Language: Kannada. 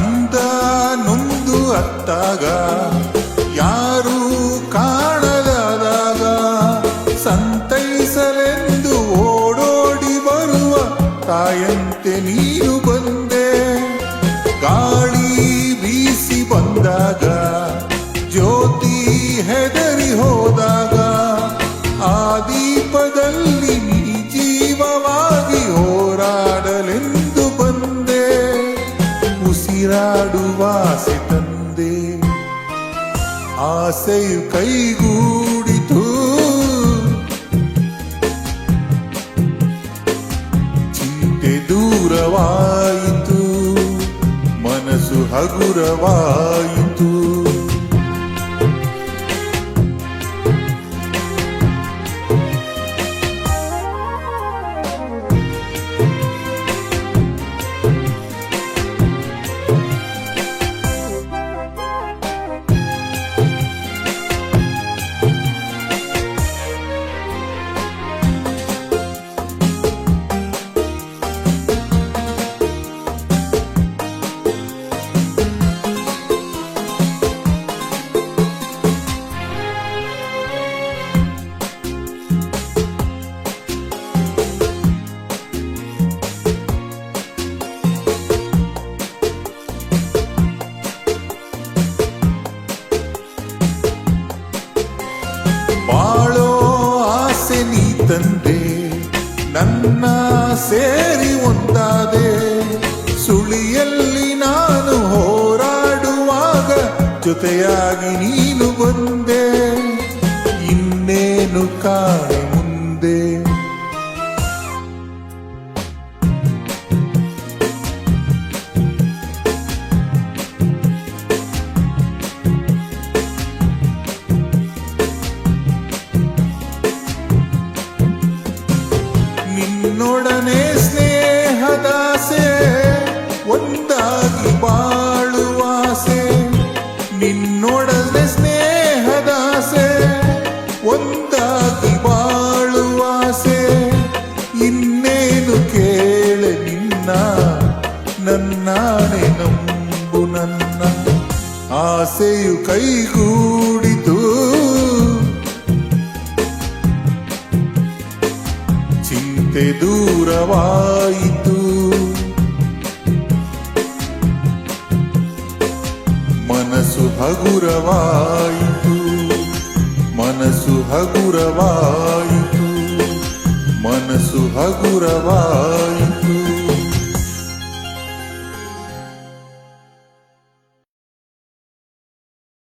ಅಂದ ನೊಂದು ಅತ್ತಾಗ ಯಾರು ಕಾಣಲಾದಾಗ ಸಂತೈಸಲೆಂದು ಓಡೋಡಿ ಬರುವ ತಾಯಂತೆ ನೀನು ಬಂದು ಆಸೆ ತಂದೆ ಆಸೆಯು ಕೈಗೂಡಿತು ಚಿಂತೆ ದೂರವಾಯಿತು ಮನಸ್ಸು ಹಗುರವಾಯಿತು ನೀ ತಂದೆ ನನ್ನ ಸೇರಿ ಒಂದಾದೆ. ಸುಳಿಯಲ್ಲಿ ನಾನು ಹೋರಾಡುವಾಗ ಜೊತೆಯಾಗಿ ನೀನು ಬಂದೆ. ಇನ್ನೇನು ಕಾಣೆ ಮುಂದೆ? ನಿನ್ನೊಡನೆ ಸ್ನೇಹದಾಸೆ, ಒಂದಾಗಿ ಬಾಳುವಾಸೆ ನಿನ್ನೊಡನೆ ಸ್ನೇಹದಾಸೆ, ಒಂದಾಗಿ ಬಾಳುವಾಸೆ ಇನ್ನೇನು ಕೇಳೆ ನಿನ್ನ ನನ್ನಾಣೆ ನಂಬು ನನ್ನ. ಆಸೆಯು ಕೈಗೂಡಿತು ಚಿಂತೆ ದೂರವಾಯಿತು. ಮನಸ್ಸು ಹಗುರವಾಯಿತು. ಮನಸ್ಸು ಹಗುರವಾಯಿತು. ಮನಸ್ಸು ಹಗುರವಾಯಿತು.